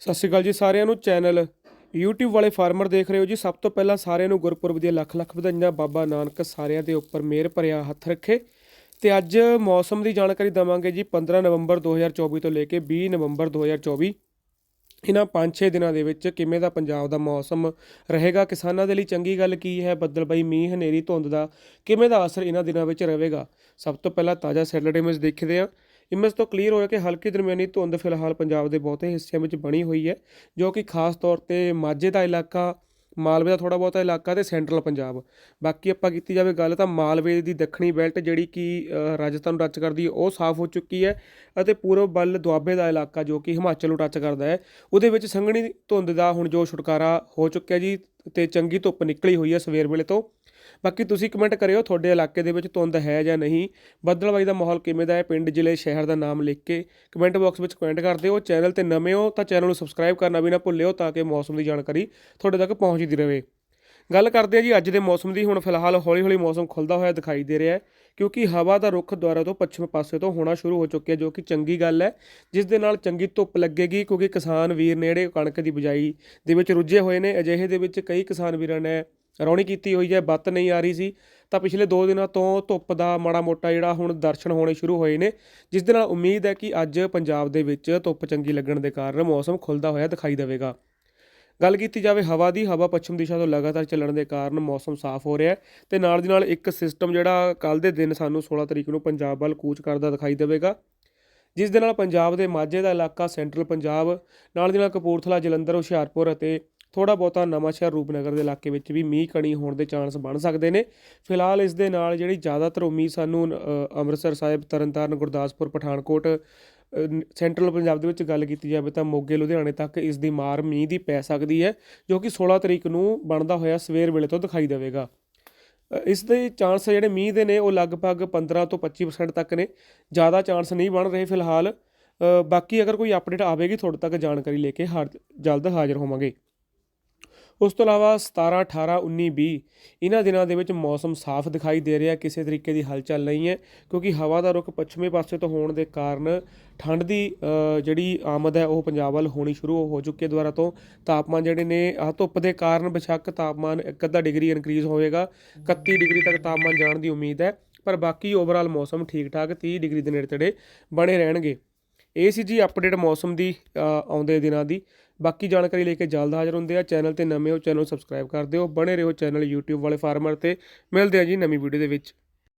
ਸਤਿ ਸ਼੍ਰੀ ਅਕਾਲ ਜੀ ਸਾਰਿਆਂ ਨੂੰ ਚੈਨਲ YouTube ਵਾਲੇ ਫਾਰਮਰ ਦੇਖ ਰਹੇ ਹੋ ਜੀ। ਸਭ ਤੋਂ ਪਹਿਲਾਂ ਸਾਰਿਆਂ ਨੂੰ ਗੁਰਪੁਰਬ ਦੀਆਂ ਲੱਖ ਲੱਖ ਵਧਾਈਆਂ। ਬਾਬਾ ਨਾਨਕ ਸਾਰਿਆਂ ਦੇ ਉੱਪਰ ਮਿਹਰ ਭਰਿਆ ਹੱਥ ਰੱਖੇ। ਤੇ ਅੱਜ ਮੌਸਮ ਦੀ ਜਾਣਕਾਰੀ ਦਵਾਂਗੇ ਜੀ 15 ਨਵੰਬਰ 2024 ਤੋਂ ਲੈ ਕੇ 20 ਨਵੰਬਰ 2024 ਇਹਨਾਂ 5-6 ਦਿਨਾਂ ਦੇ ਵਿੱਚ ਕਿਵੇਂ ਦਾ ਪੰਜਾਬ ਦਾ ਮੌਸਮ ਰਹੇਗਾ? ਕਿਸਾਨਾਂ ਦੇ ਲਈ ਚੰਗੀ ਗੱਲ ਕੀ ਹੈ? ਬੱਦਲਬਾਈ ਮੀਂਹ, ਹਨੇਰੀ, ਧੁੰਦ ਦਾ ਕਿਵੇਂ ਦਾ ਅਸਰ ਇਹਨਾਂ ਦਿਨਾਂ ਵਿੱਚ ਰਹੇਗਾ? ਸਭ ਤੋਂ ਪਹਿਲਾਂ ਤਾਜ਼ਾ ਸੈਟਲਡ ਇਮੇਜ ਦੇਖਦੇ ਹਾਂ। ਇਮੇਜ ਤੋਂ ਕਲੀਅਰ ਹੋਇਆ ਕਿ ਹਲਕੀ ਦਰਮਿਆਨੀ ਧੁੰਦ ਫਿਲਹਾਲ ਪੰਜਾਬ ਦੇ ਬਹੁਤੇ ਹਿੱਸਿਆਂ ਵਿੱਚ ਬਣੀ ਹੋਈ ਹੈ, ਜੋ ਕਿ ਖਾਸ ਤੌਰ ਤੇ ਮਾਝੇ ਦਾ ਇਲਾਕਾ, ਮਾਲਵੇ ਦਾ ਥੋੜਾ ਬਹੁਤਾ ਇਲਾਕਾ ਤੇ ਸੈਂਟਰਲ ਪੰਜਾਬ। ਬਾਕੀ ਆਪਾਂ ਕੀਤੀ ਜਾਵੇ ਗੱਲ ਤਾਂ ਮਾਲਵੇ ਦੀ ਦੱਖਣੀ ਬੈਲਟ ਜਿਹੜੀ ਕਿ ਰਾਜਸਥਾਨ ਨੂੰ ਟੱਚ ਕਰਦੀ ਹੈ, ਉਹ ਸਾਫ਼ ਹੋ ਚੁੱਕੀ ਹੈ ਅਤੇ ਪੂਰਬ ਵੱਲ ਦੁਆਬੇ ਦਾ ਇਲਾਕਾ ਜੋ ਕਿ ਹਿਮਾਚਲ ਨੂੰ ਟੱਚ ਕਰਦਾ ਹੈ, ਉਹਦੇ ਵਿੱਚ ਸੰਘਣੀ ਧੁੰਦ ਦਾ ਹੁਣ ਜੋ ਛੁਟਕਾਰਾ ਹੋ ਚੁੱਕਿਆ ਜੀ ਤੇ ਚੰਗੀ ਧੁੱਪ ਨਿਕਲੀ ਹੋਈ ਹੈ ਸਵੇਰ ਵੇਲੇ ਤੋਂ। ਬਾਕੀ ਤੁਸੀਂ ਕਮੈਂਟ ਕਰਿਓ ਤੁਹਾਡੇ ਇਲਾਕੇ ਦੇ ਵਿੱਚ ਧੁੰਦ ਹੈ ਜਾਂ ਨਹੀਂ। ਬੱਦਲਬਾਈ ਦਾ ਮਾਹੌਲ ਕਿਵੇਂ ਦਾ ਹੈ? ਪਿੰਡ, ਜ਼ਿਲ੍ਹੇ, ਸ਼ਹਿਰ ਦਾ ਨਾਮ ਲਿਖ ਕੇ ਕਮੈਂਟ ਬਾਕਸ ਵਿੱਚ ਕਮੈਂਟ ਕਰ ਦਿਓ। ਚੈਨਲ ਤੇ ਨਵੇਂ ਹੋ ਤਾਂ ਚੈਨਲ ਨੂੰ ਸਬਸਕ੍ਰਾਈਬ ਕਰਨਾ ਵੀ ਨਾ ਭੁੱਲਿਓ ਤਾਂ ਕਿ ਮੌਸਮ ਦੀ ਜਾਣਕਾਰੀ ਤੁਹਾਡੇ ਤੱਕ ਪਹੁੰਚਦੀ ਰਹੇ। ਗੱਲ ਕਰਦੇ ਹਾਂ ਜੀ ਅੱਜ ਦੇ ਮੌਸਮ ਦੀ। ਹੁਣ ਫਿਲਹਾਲ ਹੌਲੀ-ਹੌਲੀ ਮੌਸਮ ਖੁੱਲਦਾ ਹੋਇਆ ਦਿਖਾਈ ਦੇ ਰਿਹਾ ਹੈ, ਕਿਉਂਕਿ ਹਵਾ ਦਾ ਰੁਖ ਦੁਆਰਾ ਤੋਂ ਪੱਛਮ ਪਾਸੇ ਤੋਂ ਹੋਣਾ ਸ਼ੁਰੂ ਹੋ ਚੁੱਕਿਆ, ਜੋ ਕਿ ਚੰਗੀ ਗੱਲ ਹੈ, ਜਿਸ ਦੇ ਨਾਲ ਚੰਗੀ ਧੁੱਪ ਲੱਗੇਗੀ, ਕਿਉਂਕਿ ਕਿਸਾਨ ਵੀਰ ਨੇੜੇ ਕਣਕ ਦੀ ਬਿਜਾਈ ਦੇ ਵਿੱਚ ਰੁੱਝੇ ਹੋਏ ਨੇ, ਅਜਿਹੇ ਦੇ ਵਿੱਚ ਕਈ ਕਿਸਾਨ ਵੀਰਾਂ ਨੇ ਰੌਣੀ ਕੀਤੀ ਹੋਈ ਹੈ, ਬੱਤ ਨਹੀਂ ਆ ਰਹੀ ਸੀ। ਤਾਂ ਪਿਛਲੇ 2 ਦਿਨਾਂ ਤੋਂ ਧੁੱਪ ਦਾ ਮਾੜਾ ਮੋਟਾ ਜਿਹੜਾ ਹੁਣ ਦਰਸ਼ਨ ਹੋਣੇ ਸ਼ੁਰੂ ਹੋਏ ਨੇ, ਜਿਸ ਦੇ ਨਾਲ ਉਮੀਦ ਹੈ ਕਿ ਅੱਜ ਪੰਜਾਬ ਦੇ ਵਿੱਚ ਧੁੱਪ ਚੰਗੀ ਲੱਗਣ ਦੇ ਕਾਰਨ ਮੌਸਮ ਖੁੱਲਦਾ ਹੋਇਆ ਦਿਖਾਈ ਦੇਵੇਗਾ। ਗੱਲ ਕੀਤੀ ਜਾਵੇ ਹਵਾ ਦੀ, ਹਵਾ ਪੱਛਮ ਦਿਸ਼ਾ ਤੋਂ ਲਗਾਤਾਰ ਚੱਲਣ ਦੇ ਕਾਰਨ ਮੌਸਮ ਸਾਫ਼ ਹੋ ਰਿਹਾ ਹੈ ਤੇ ਨਾਲ ਦੀ ਨਾਲ ਇੱਕ ਸਿਸਟਮ ਜਿਹੜਾ ਕੱਲ ਦੇ ਦਿਨ ਸਾਨੂੰ 16 ਤਰੀਕ ਨੂੰ ਪੰਜਾਬ ਵੱਲ ਕੂਚ ਕਰਦਾ ਦਿਖਾਈ ਦੇਵੇਗਾ, ਜਿਸ ਦੇ ਨਾਲ ਪੰਜਾਬ ਦੇ ਮਾਝੇ ਦਾ ਇਲਾਕਾ ਸੈਂਟਰਲ ਪੰਜਾਬ, ਨਾਲ ਦੀ ਨਾਲ ਕਪੂਰਥਲਾ, ਜਲੰਧਰ, ਹੁਸ਼ਿਆਰਪੁਰ ਅਤੇ ਥੋੜਾ ਬਹੁਤਾ ਨਵਾਂਸ਼ਹਿਰ ਰੂਪਨਗਰ ਦੇ ਇਲਾਕੇ ਵਿੱਚ ਵੀ ਮੀਂਹ ਕਣੀ ਹੋਣ ਦੇ ਚਾਂਸ ਬਣ ਸਕਦੇ ਨੇ। ਫਿਲਹਾਲ ਇਸ ਦੇ ਨਾਲ ਜਿਹੜੀ ਜ਼ਿਆਦਾਤਰ ਉਮੀਦ ਸਾਨੂੰ ਅੰਮ੍ਰਿਤਸਰ ਸਾਹਿਬ, ਤਰਨਤਾਰਨ, ਗੁਰਦਾਸਪੁਰ, ਪਠਾਨਕੋਟ ਸੈਂਟਰਲ ਪੰਜਾਬ ਦੇ ਵਿੱਚ ਗੱਲ ਕੀਤੀ ਜਾਵੇ ਤਾਂ ਮੋਗੇ ਲੁਧਿਆਣੇ ਤੱਕ ਇਸ ਦੀ ਮਾਰ ਮੀਂਹ ਦੀ ਪੈ ਸਕਦੀ ਹੈ ਜੋ ਕਿ 16 ਤਰੀਕ ਨੂੰ ਬਣਦਾ ਹੋਇਆ ਸਵੇਰ ਵੇਲੇ ਤੋਂ ਦਿਖਾਈ ਦੇਵੇਗਾ। ਅ, ਇਸ ਦੇ ਚਾਂਸ ਜਿਹੜੇ ਮੀਂਹ ਦੇ ਨੇ ਉਹ ਲਗਭਗ 15 ਤੋਂ 25% ਤੱਕ ਨੇ। ਜ਼ਿਆਦਾ ਚਾਂਸ ਨਹੀਂ ਬਣ ਰਹੇ ਫਿਲਹਾਲ। ਬਾਕੀ ਅਗਰ ਕੋਈ ਅਪਡੇਟ ਆਵੇਗੀ ਤੁਹਾਡੇ ਤੱਕ ਜਾਣਕਾਰੀ ਲੈ ਕੇ ਹਾਰ- ਜਲਦ ਹਾਜ਼ਰ ਹੋਵਾਂਗੇ। ਉਸ ਤੋਂ ਇਲਾਵਾ 17 18 19 20 ਇਹਨਾਂ ਦਿਨਾਂ ਦੇ ਵਿੱਚ ਮੌਸਮ ਸਾਫ਼ ਦਿਖਾਈ ਦੇ ਰਿਹਾ, ਕਿਸੇ ਤਰੀਕੇ ਦੀ ਹਲਚਲ ਨਹੀਂ ਹੈ, ਕਿਉਂਕਿ ਹਵਾ ਦਾ ਰੁਖ ਪੱਛਮੀ ਪਾਸੇ ਤੋਂ ਹੋਣ ਦੇ ਕਾਰਨ ਠੰਡ ਦੀ ਜਿਹੜੀ ਆਮਦ ਹੈ, ਉਹ ਪੰਜਾਬ ਵੱਲ ਹੋਣੀ ਸ਼ੁਰੂ ਹੋ ਚੁੱਕੀ ਹੈ। ਦੁਬਾਰਾ ਤੋਂ ਤਾਪਮਾਨ ਜਿਹੜੇ ਨੇ, ਆਹ ਧੁੱਪ ਦੇ ਕਾਰਨ ਬੇਸ਼ੱਕ ਤਾਪਮਾਨ ਇੱਕ ਅੱਧਾ ਡਿਗਰੀ ਇਨਕਰੀਜ਼ ਹੋਵੇਗਾ 31 ਡਿਗਰੀ ਤੱਕ ਤਾਪਮਾਨ ਜਾਣ ਦੀ ਉਮੀਦ ਹੈ, ਪਰ ਬਾਕੀ ਓਵਰਆਲ ਮੌਸਮ ਠੀਕ ਠਾਕ 30 ਡਿਗਰੀ ਦੇ ਨੇੜੇ ਤੇੜੇ ਬਣੇ ਰਹਿਣਗੇ। ਇਹ ਸੀ ਜੀ ਅਪਡੇਟ ਮੌਸਮ ਦੀ ਆਉਂਦੇ ਦਿਨਾਂ ਦੀ। ਬਾਕੀ ਜਾਣਕਾਰੀ ਲੈ ਕੇ ਜਲਦ ਹਾਜ਼ਰ ਹੁੰਦੇ ਆ। ਚੈਨਲ ਤੇ ਨਵੇਂ ਹੋ ਚੈਨਲ ਸਬਸਕ੍ਰਾਈਬ ਕਰ ਦਿਓ। ਬਣੇ ਰਹੋ ਚੈਨਲ YouTube ਵਾਲੇ ਫਾਰਮਰ ਤੇ। ਮਿਲਦੇ ਆ ਜੀ ਨਵੀਂ ਵੀਡੀਓ ਦੇ ਵਿੱਚ।